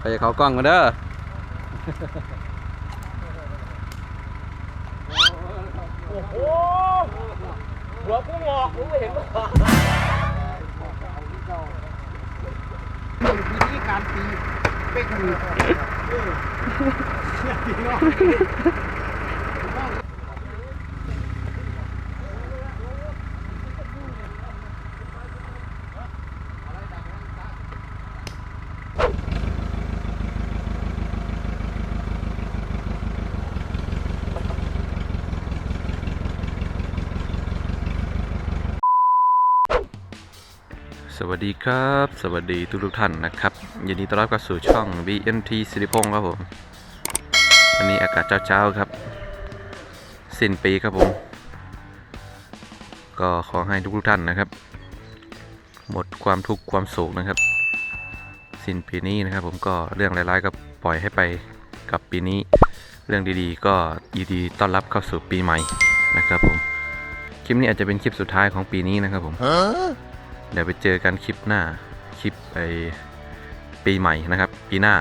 ไปเขากล้องมาเด้อโอ้โหหัวกูงอกมึงไม่เห็นมั้งวิธีการตีเป๊กมือ สวัสดีครับ สวัสดีทุกทุกท่านนะครับยินดีต้อนรับเข้าสู่ช่อง BNT สิริพงศ์ครับผมวันนี้อากาศเช้าๆครับ สิ้นปีครับผม ก็ขอให้ทุกทุกท่านนะครับ หมดความทุกข์ความโศกนะครับ สิ้นปีนี้นะครับ ผมก็เรื่องร้ายๆก็ปล่อยให้ไปกับปีนี้ เรื่องดีๆ ก็ยินดีต้อนรับเข้าสู่ปีใหม่นะครับผมคลิปนี้อาจจะเป็นคลิปสุดท้ายของปีนี้นะครับผม เดี๋ยวไปเจอกันคลิปหน้า คลิปไอปีใหม่นะครับ ปีหน้า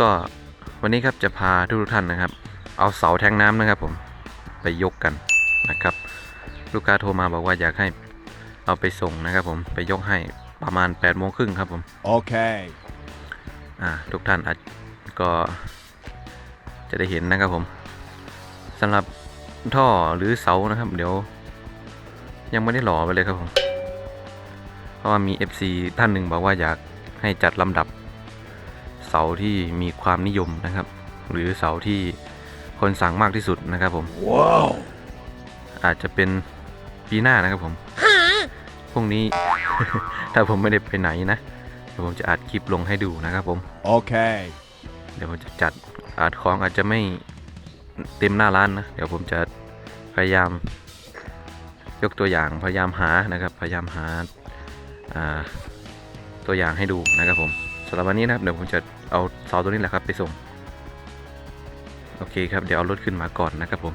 ก็วันนี้ครับจะพาทุกๆท่านนะครับ เอาเสาแทงน้ำนะครับ ผมไปยกกันนะครับ ลูกค้าโทรมาบอกว่าอยากให้เอาไปส่งนะครับผมไปยกให้ประมาณ8ปดโมงครึ่งครับผม Okay. อ่า ทุกท่านอาจก็จะได้เห็นนะครับผมสำหรับท่อหรือเสานะครับ เดี๋ยว ยังไม่ได้หล่อไปเลยครับผม เพราะว่ามี FC ท่านหนึ่งบอกว่าอยากให้จัดลำดับ เสาที่มีความนิยมนะครับ หรือเสาที่คนสั่งมากที่สุดนะครับผม Wow. อาจจะเป็นปีหน้านะครับผมพรุ่งนี้ ถ้าผมไม่ได้ไปไหนนะเดี๋ยวผมจะอัดคลิปลงให้ดูนะครับผม Okay. เดี๋ยวผมจะจัดอาจของอาจจะไม่เต็มหน้าร้านนะ เดี๋ยวผมจะพยายาม ยกตัวอย่างพยายามหานะครับ พยายามหาาตัวอย่างให้ดูนะครับผมสำหรับวันนี้นะครับเดี๋ยวผมจะเอาเสาตัวนี้แหละครับไปส่ง โอเคครับเดี๋ยวเอารถขึ้นมาก่อนนะครับผม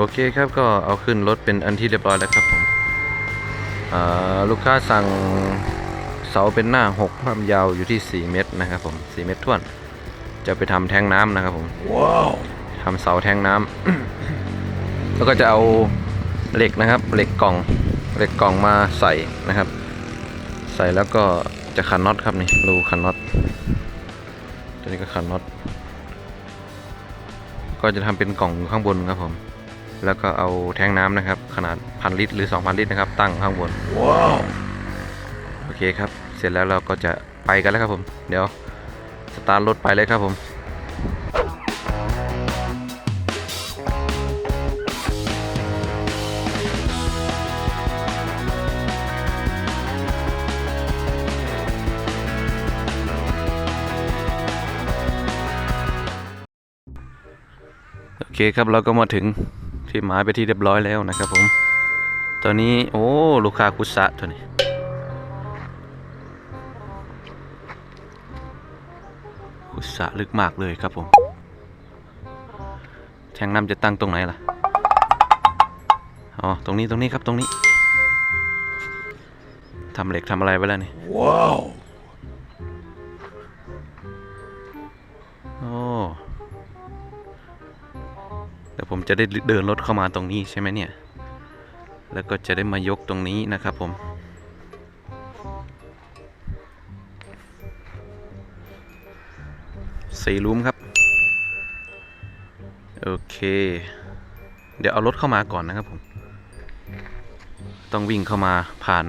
โอเคครับก็เอาขึ้นรถเป็นอันที่เรียบร้อยแล้วครับผมอ่าลูกค้าสั่งเสาเป็นหน้า 6 ความยาวอยู่ที่ 4 เมตรนะครับผม 4 เมตรท่วน จะไปทำแทงน้ำนะครับผม Wow. ทำเสาแทงน้ำแล้วก็จะเอาเหล็กนะครับ เหล็กกล่อง เหล็กกล่องมาใส่นะครับ ใส่แล้วก็จะขันน็อตครับนี่รูขันน็อต ตัวนี้ก็ขันน็อต ก็จะทำเป็นกล่องอยู่ข้างบนครับผม แล้วก็เอาแทงน้ำนะครับ ขนาดพันลิตรหรือ 2,000 ลิตรนะครับ ตั้งข้างบน Wow. โอเคครับ เสร็จแล้วเราก็จะไปกันแล้วครับผม เดี๋ยวสตาร์ทรถไปเลยครับผมโอเคครับเราก็มาถึง ที่หมายไปที่เรียบร้อยแล้วนะครับผมตอนนี้โอ้ลูกค้าคุสะตัวนี้ขุสะลึกมากเลยครับผม แทงน้ำจะตั้งตรงไหนล่ะ อ๋อ ตรงนี้ตรงนี้ครับตรงนี้ทำเหล็กทำอะไรไว้แล้วนี่ Wow. โเดี๋ยวผมจะได้เดินรถเข้ามาตรงนี้ใช่ไหมเนี่ย แล้วก็จะได้มายกตรงนี้นะครับผม สี่ลุมครับ โอเค เดี๋ยวเอารถเข้ามาก่อนนะครับผม ต้องวิ่งเข้ามาผ่าน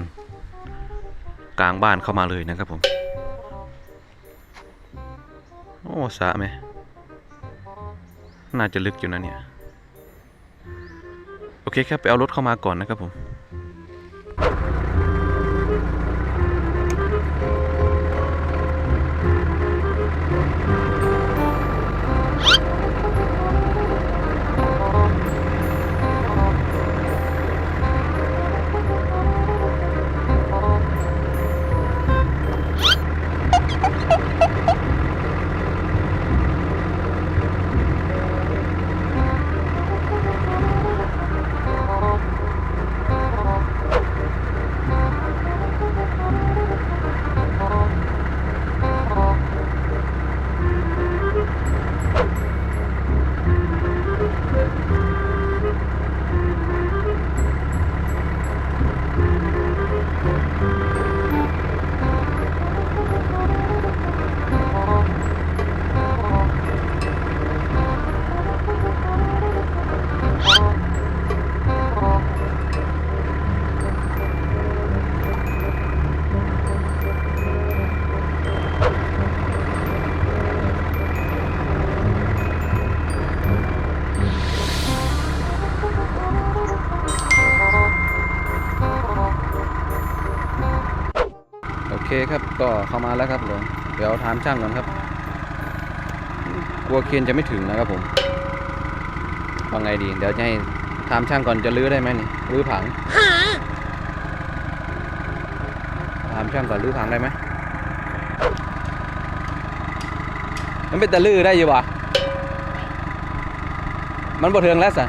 กลางบ้านเข้ามาเลยนะครับผม โอ้สะไหมน่าจะลึกอยู่นะเนี่ย โอเคครับไปเอารถเข้ามาก่อนนะครับผม ครับ ก็เข้ามาแล้วครับผมเดี๋ยวถามช่างก่อนครับ กลัวเคียนจะไม่ถึงนะครับผมว่าไงดี เดี๋ยวจะให้ถามช่างก่อนจะรื้อได้ไหมนี่รื้อผังถามช่างก่อนรื้อผังได้ไหมมันเป็นตะลื้อได้อยู่วะมันบ่เทืองแล้วสะ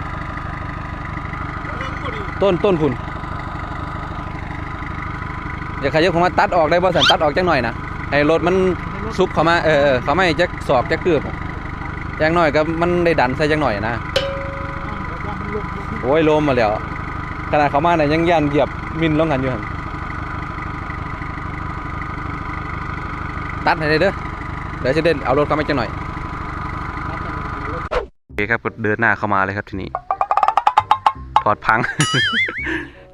ต้นต้นพุ่น อย่าขยับเข้ามาตัดออกได้บ่สันตัดออกจังหน่อยนะให้รถมันซุบเข้ามาเออเออเขาไม่จักสอบจักคืบจังหน่อยก็มันได้ดันใส่จังหน่อยนะโอ้ยโลมมาแล้วขนาดเขามาเนี่ยยังยันเหยียบมินลงกันอยู่หั่นตัดให้ได้เด้อเดี๋ยวจะเดินเอารถเข้ามาจังหน่อยโอเคครับก็เดินหน้าเข้ามาเลยครับทีนี้ ถอดพัง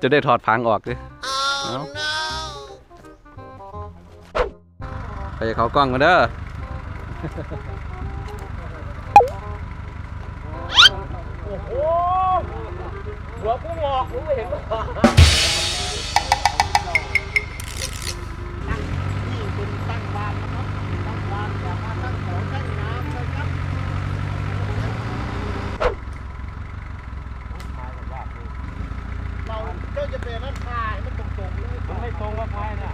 จะได้ถอดพังออกด้วย ไปเขากล้องกันเด้อหัวกูงอกมึงไม่เห็นป่ะอ นี่เป็นตั้งบ้านนะครับตั้งบ้านแต่มาตั้งของตั้งน้ำเลยครับเราเจ้าจะเป็นนั่นพายมันตรงๆเลย มันไม่ตรงกับพายเนี่ย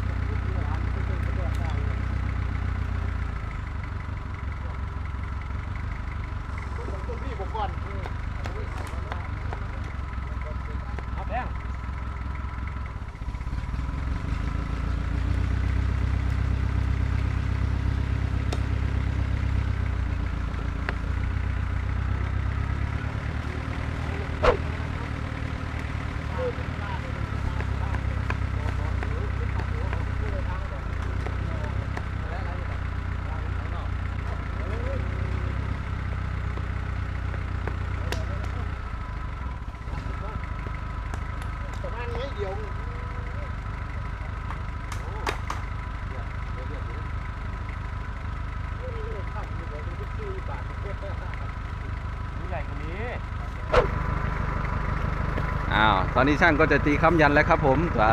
ต้นพี่ผมก่อน เอาแบง ประมาณนี้เดียว ใหญ่กว่านี้ อ้าว ตอนนี้ช่างก็จะตีค้ำยันแล้วครับผมจ้ะ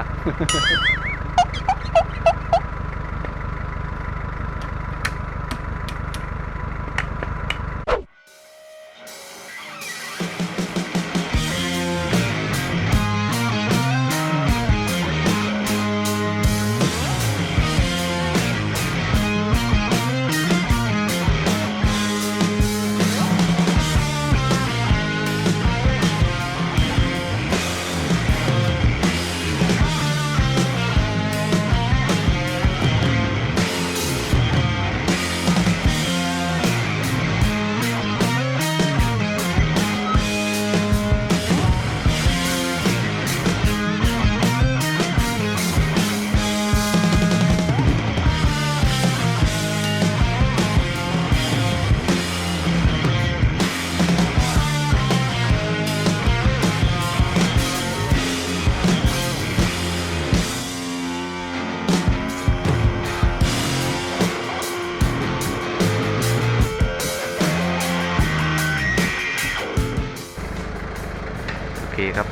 เคครับ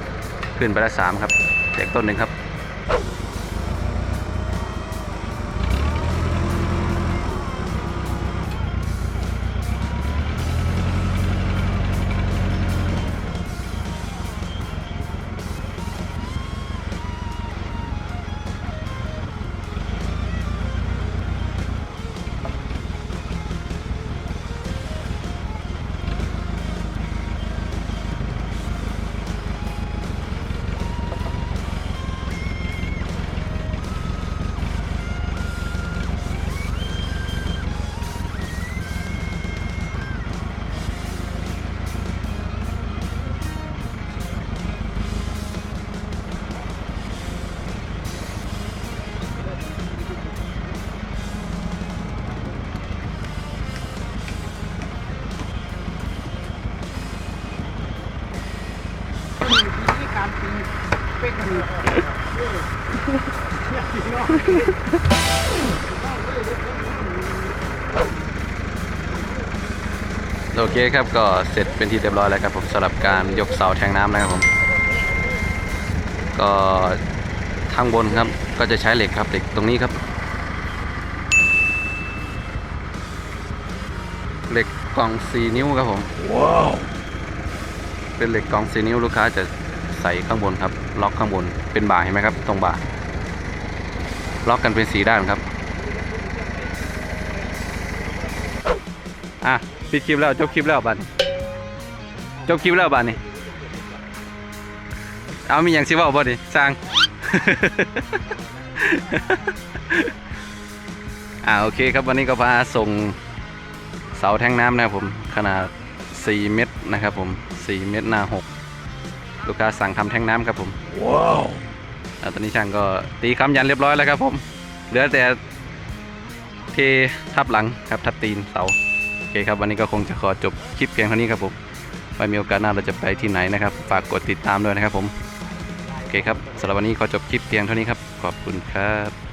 ขึ้นไปละสามครับแจกต้นหนึ่งครับ โอเคครับก็เสร็จเป็นที่เรียบร้อยแล้วครับผมสำหรับการยกเสาแทงน้ำนะครับผม ก็ข้างบนครับก็จะใช้เหล็กครับเหล็กตรงนี้ครับเหล็กกล่องสี่นิ้วครับผมเป็นเหล็กกล่องสี่นิ้วลูกค้าจะใส่ข้างบนครับ ล็อกข้างบนเป็นบ่าเห็นไหมครับ ตรงบ่าล็อกกันเป็นสีด้านครับอะ ปิดคลิปแล้วจบคลิปแล้วบัดนี้จบคลิปแล้วบัดนี้เอามีอย่างสิเว่าบ่ดิสร้าง อ่าโอเคครับวันนี้ก็พาส่งเสาแท่งน้ำนะครับผมขนาด 4 เมตรนะครับผม 4 เมตรหน้า 6 ลูกค้าสั่งทำแท่งน้ำครับผม ว้าวอ่าตอนนี้ช่างก็ตีคำยันเรียบร้อยแล้วครับผม เหลือแต่เททับหลังครับทับตีนเสาโอเคครับวันนี้ก็คงจะขอจบคลิปเพียงเท่านี้ครับผมไว้มีโอกาสหน้าเราจะไปที่ไหนนะครับ ฝากกดติดตามด้วยนะครับผม โอเคครับสำหรับวันนี้ขอจบคลิปเพียงเท่านี้ครับ ขอบคุณครับ